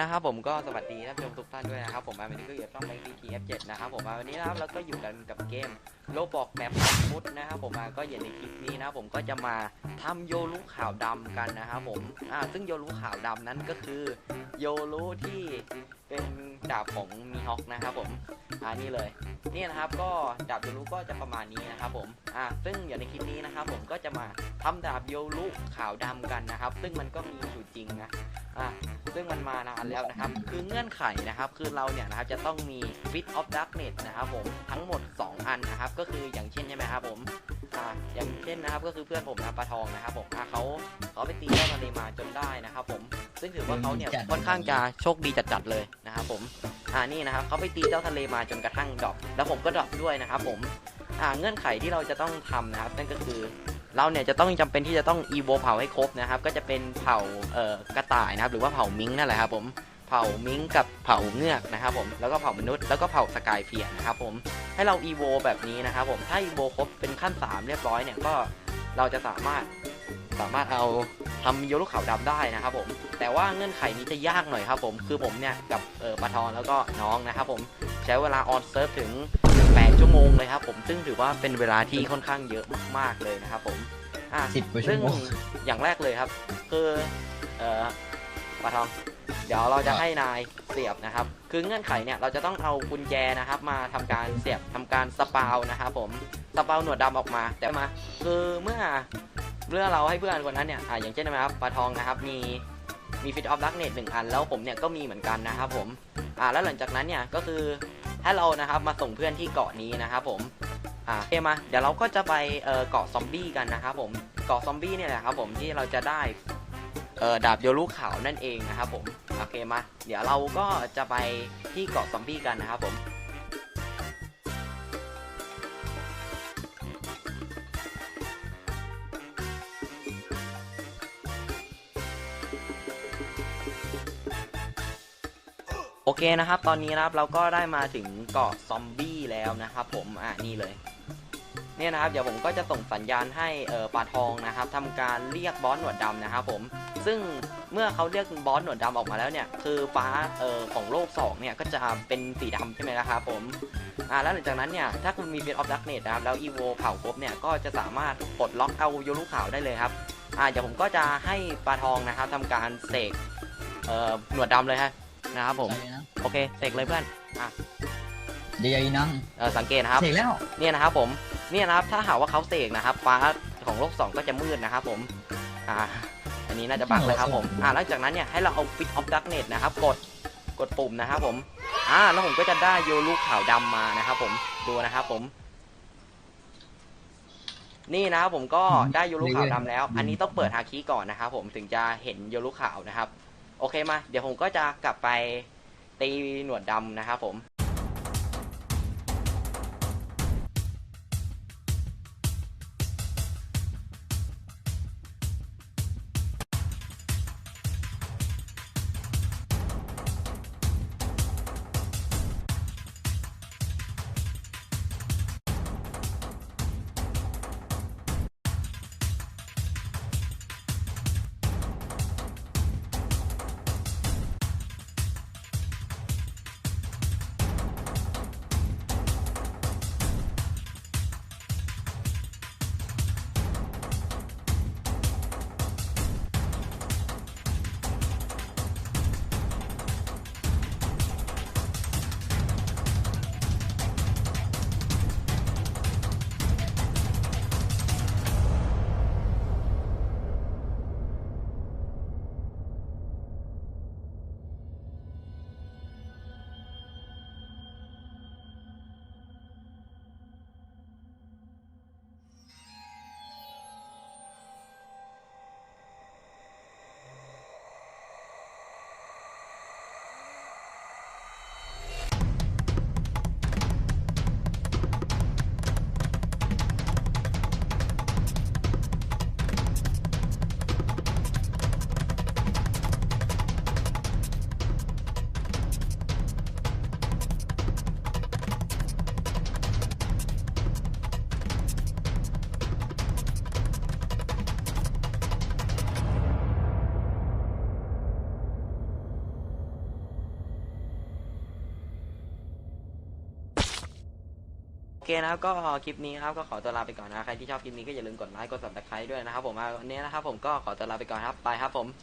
นะครับผมก็สวัสดีท่านผู้ชมทุกท่านด้วยนะครับผมมาวันนี้ก็อยู่กับช่องไมค์ทีเอฟเจ็ดนะครับผมมาวันนี้นะครับเราก็อยู่กันกับเกมโลบอกแมปมุดนะครับผมมาก็อย่างในคลิปนี้นะครับผมก็จะมาทำโยรุขาวดำกันนะครับผมอ่าซึ่งโยรุขาวดำนั้นก็คือโยรุที่เป็นดาบของมีฮอกนะครับผมอ่านี่เลย นี่นะครับก็ดาบโยรุก็จะประมาณนี้นะครับผมอ่าซึ่งอย่างในคลิปนี้นะครับผมก็จะมาทำดาบโยรุขาวดำกันนะครับ ซึ่งมันก็มีอยู่จริงนะอ่าซึ่งมันมานานแล้วนะครับ คือเงื่อนไขนะครับ คือเราเนี่ยนะครับจะต้องมี Fit of Darkness นะครับผมทั้งหมด 2 อันนะครับ ก็คืออย่างเช่นใช่ไหมครับผมอ่าอย่างเช่นนะครับก็คือเพื่อนผมนะปลาทองนะครับผมอ่าเขาเขาไปตีเจ้าทะเลมาจนได้นะครับผมซึ่งถือว่าเขาเนี่ยค่อนข้างจะโชคดีจัดๆเลยนะครับผม อ่านี่นะครับเขาไปตีเจ้าทะเลมาจนกระทั่งดรอปแล้วผมก็ดรอปด้วยนะครับผมอ่าเงื่อนไขที่เราจะต้องทำนะครับ นั่นก็คือเราเนี่ยจะต้องจำเป็นที่จะต้องอีโวเผาให้ครบนะครับ ก็จะเป็นเผาเอ่อกระต่ายนะครับ หรือว่าเผามิงนั่นแหละครับผมเผามิงกับเผาเงือกนะครับผมแล้วก็เผามนุษย์แล้วก็เผาสกายเฟียร์นะครับผมให้เราอีโวแบบนี้นะครับผมถ้าอีโวครบเป็นขั้น 3 เรียบร้อยเนี่ยก็เราจะสามารถ สามารถเอาทำโยรุขาวดำได้นะครับผม แต่ว่าเงื่อนไขนี้จะยากหน่อยครับผม คือผมเนี่ยกับเออปะทอนแล้วก็น้องนะครับผมใช้เวลาออนเซิร์ฟถึง 8 ชั่วโมงเลยครับผม ซึ่งถือว่าเป็นเวลาที่ค่อนข้างเยอะมากๆเลยนะครับผมอะสิบกว่าชั่ซึ่วงโมงอย่างแรกเลยครับ คือเอ่อปลาทองเดี๋ยวเราจะให้นายเสียบนะครับ คือเงื่อนไขเนี่ยเราจะต้องเอากุญแจนะครับ มาทำการเสียบทำการสปาวนะครับผมสปาวหนวดดำออกมาแต่มาคือเมื่อ เมื่อเราให้เพื่อนคนนั้นเนี่ยอ่าอย่างเช่นนะครับปลาทองนะครับมีมีฟิตออฟดักเน็ตหนึ่งอันแล้วผมเนี่ยก็มีเหมือนกันนะครับผมอ่าแล้วหลังจากนั้นเนี่ยก็คือให้เรานะครับมาส่งเพื่อนที่เกาะนี้นะครับผมอ่าโอเคมาเดี๋ยวเราก็จะไปเอ่อเกาะซอมบี้กันนะครับผมเกาะซอมบี้เนี่ยแหละครับผมที่เราจะได้เอ่อดาบโยรุขาวนั่นเองนะครับผมโอเคมาเดี๋ยวเราก็จะไปที่เกาะซอมบี้กันนะครับผม โอเคนะครับ ตอนนี้นะครับเราก็ได้มาถึงเกาะซอมบี้แล้วนะครับ ผมอ่านี่เลย เนี่ยนะครับ เดี๋ยวผมก็จะส่งสัญญาณให้เออปลาทองนะครับทำการเรียกบอสหนวดดำนะครับ ผม ซึ่งเมื่อเขาเรียกบอสหนวดดำออกมาแล้วเนี่ย คือฟ้าเออของโลก2เนี่ยก็จะเป็นสีดำใช่ไหมนะครับผมอ่าแล้วหลังจากนั้นเนี่ยถ้าคุณมีเฟ e ออฟดักเนตนะครับแล้วอีโวเผาครบเนี่ยก็จะสามารถปลดล็อกเอาโยรุขาวได้เลยครับอ่าเดี๋ยวผมก็จะให้ปลาทองนะครับทำการเสกเอ่อหนวดดำเลยฮะ นะครับผมใจนะโอเคเสกเลยเพื่อนเดี๋ยวอีนังเออสังเกตนะครับเสร็จแล้วเนี่ยนะครับผมเนี่ยนะครับถ้าหากว่าเขาเสกนะครับฟ้าของโลก2ก็จะมืดนะครับผมอ่าอันนี้น่าจะบักเลยครับผมอ่าหลังจากนั้นเนี่ยให้เราเอา Fit of Darkness นะครับกดกดปุ่มนะครับผมอ่าแล้วผมก็จะได้โยลูกขาวดำมานะครับผมดูนะครับผม นี่นะครับผมก็ได้โยลูขาวดำแล้ว อันนี้ต้องเปิดฮาคิก่อนนะครับผมถึงจะเห็นโยลูขาวนะครับ โอเคมา เดี๋ยวผมก็จะกลับไปตีหนวดดำนะครับผม เคนะครับก็คลิปนี้ครับก็ขอตัวลาไปก่อนนะใครที่ชอบคลิปนี้ก็อย่าลืมกดไลค์กด subscribe ด้วยนะครับผมวันนี้นะครับผมก็ขอตัวลาไปก่อนครับไปครับผม